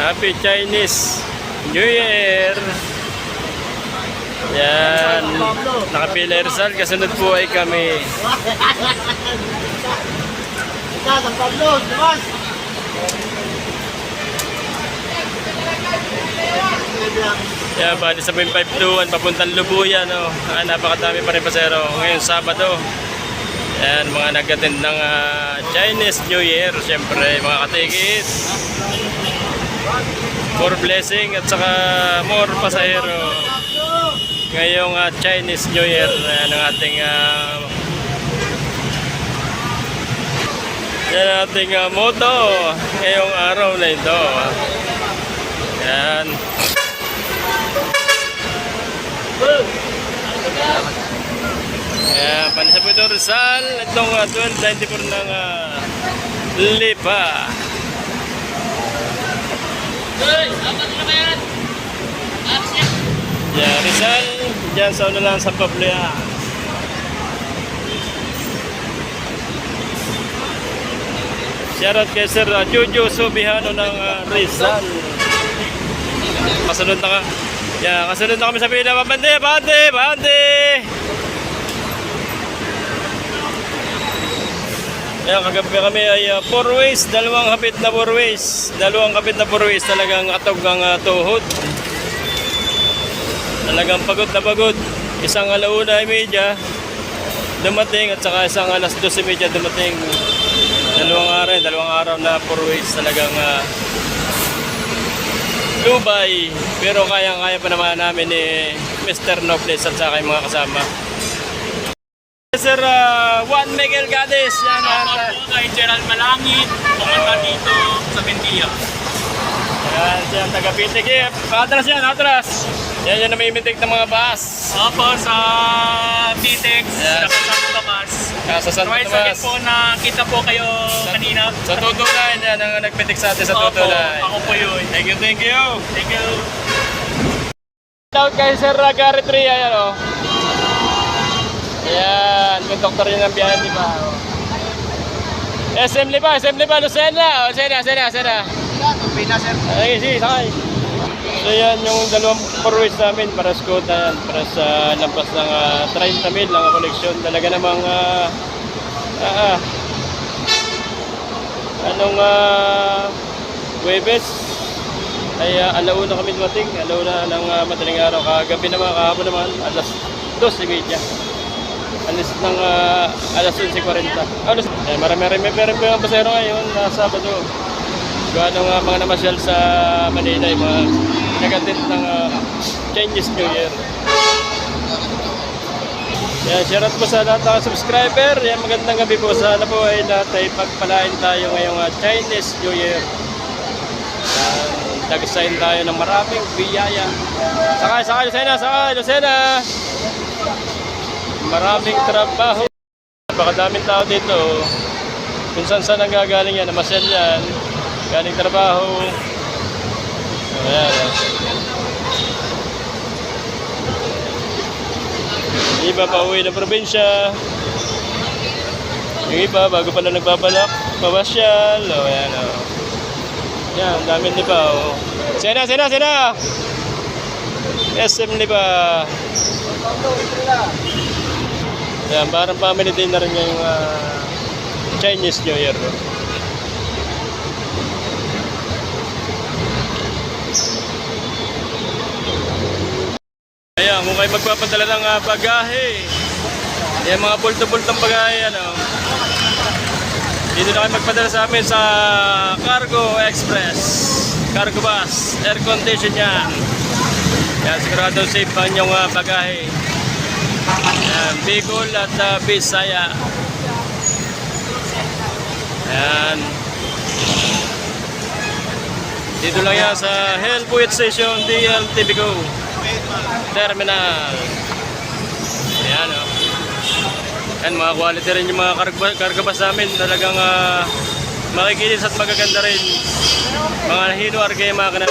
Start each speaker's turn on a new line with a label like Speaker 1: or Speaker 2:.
Speaker 1: Happy Chinese New Year! Yan. Nakapila Rizal, kasunod po ay kami. Yan, bali sa 521, papuntang Lubuyan. Oh. Ah, napakadami pa rin pasero. Ngayon, Sabado. Yan, mga nag-attend ng ah, Chinese New Year. Siyempre, mga katikit. More blessing at saka more pasahero. Ngayong ah, Chinese New Year, yan ang ating ah, yan ang ating ah, motto ngayong araw na ito. Yan. Ayan, panis sa Puerto Rizal, itong uh, 1294 ng uh, Lipa. Yeah, Rizal, dyan sa ano lang sa Pablo yan. Shoutout kay Sir uh, Jojo Subihano ng uh, Rizal. Kasunod na ka. Yeah, kasunod na kami sa pila. Bande, bande, bande! Ayan, kagabi kami ay uh, four ways, dalawang hapit na four ways. Dalawang hapit na four ways, talagang atog ang uh, tuhod. Talagang pagod na pagod. Isang alauna ay media dumating at saka isang alas 12 media dumating. Dalawang araw, dalawang araw na four ways talagang uh, lubay. Pero kaya-kaya pa naman namin ni Mr. Nobles at saka yung mga kasama. Sir uh, Juan Miguel Gades, yan.
Speaker 2: Shoutout po kay Gerald Malangit, pumunta dito sa Bendia.
Speaker 1: Yan, siya ang taga Pitikip. Atras yan, atras. Yan yung namimitik ng mga bus.
Speaker 2: Opo, sa Pitex,
Speaker 1: Yes.
Speaker 2: sa Santo Tomas.
Speaker 1: Kaya sa Santo
Speaker 2: Twice
Speaker 1: Tomas.
Speaker 2: po na kita po kayo kanina.
Speaker 1: Sa tutulan, yan ang nagpitik sa atin sa
Speaker 2: Opo,
Speaker 1: tutulan.
Speaker 2: ako po yun.
Speaker 1: Thank you, thank you.
Speaker 2: Thank you.
Speaker 1: Shoutout kay Sir uh, Gary Tria, yan o. Yung doktor yun ng biyahe, di ba? SM Lipa, SM Lipa, Lucena. Lucena, Lucena, Lucena.
Speaker 3: Pina, sir.
Speaker 1: Ay, sige, sakay. So yan yung dalawang forwards namin para sa quota yan. Para sa lampas ng ah, 30 mil ang koleksyon. Talaga namang ah, ah, ah, anong uh, Webes ay uh, alauna kami dumating. Alauna ng uh, madaling araw. Kagabi naman, kahapon naman, alas 2.30. Alis ng ah, alas 11.40. Alas, eh, marami-rami pero yung pasero ngayon na Sabado. Gawa ng uh, mga namasyal sa Manila, yung mga nag-attend ng uh, Chinese New Year. Yan, shoutout po sa lahat ng subscriber. Yan, magandang gabi po. Sana po ay lahat ay pagpalain tayo ngayong uh, Chinese New Year. Yan, dagsayin tayo ng maraming biyaya. Sakay, sakay, Lucena, sakay, Lucena! Maraming trabaho. Napakadaming tao dito. Kung saan saan ang gagaling yan, namasyal yan. Galing trabaho. Ayan. oh. Iba pa uwi ng probinsya. Yung iba, bago pa na nagbabalak, pawasyal. O, ayan o. Yan, ang dami di ba o. Sena, sena, sena! SM di ba? Yan, parang family din na rin ngayong ah, Chinese New Year. No? Ayan, kung kayo magpapadala ng uh, bagahe, yan mga bulto-bultong bagahe, ano, dito na kayo magpadala sa amin sa Cargo Express, Cargo Bus, air condition yan. Yan, sigurado safe ang inyong uh, bagahe. Yan, Bicol at uh, Bisaya. Yan. Dito lang yan sa Hellpoint Station, DLTBCO. Terminal. Ayan o. Yan, mga quality rin yung mga karga- kargabas namin. Talagang uh, makikinis at magaganda rin. Mga hino arke mga.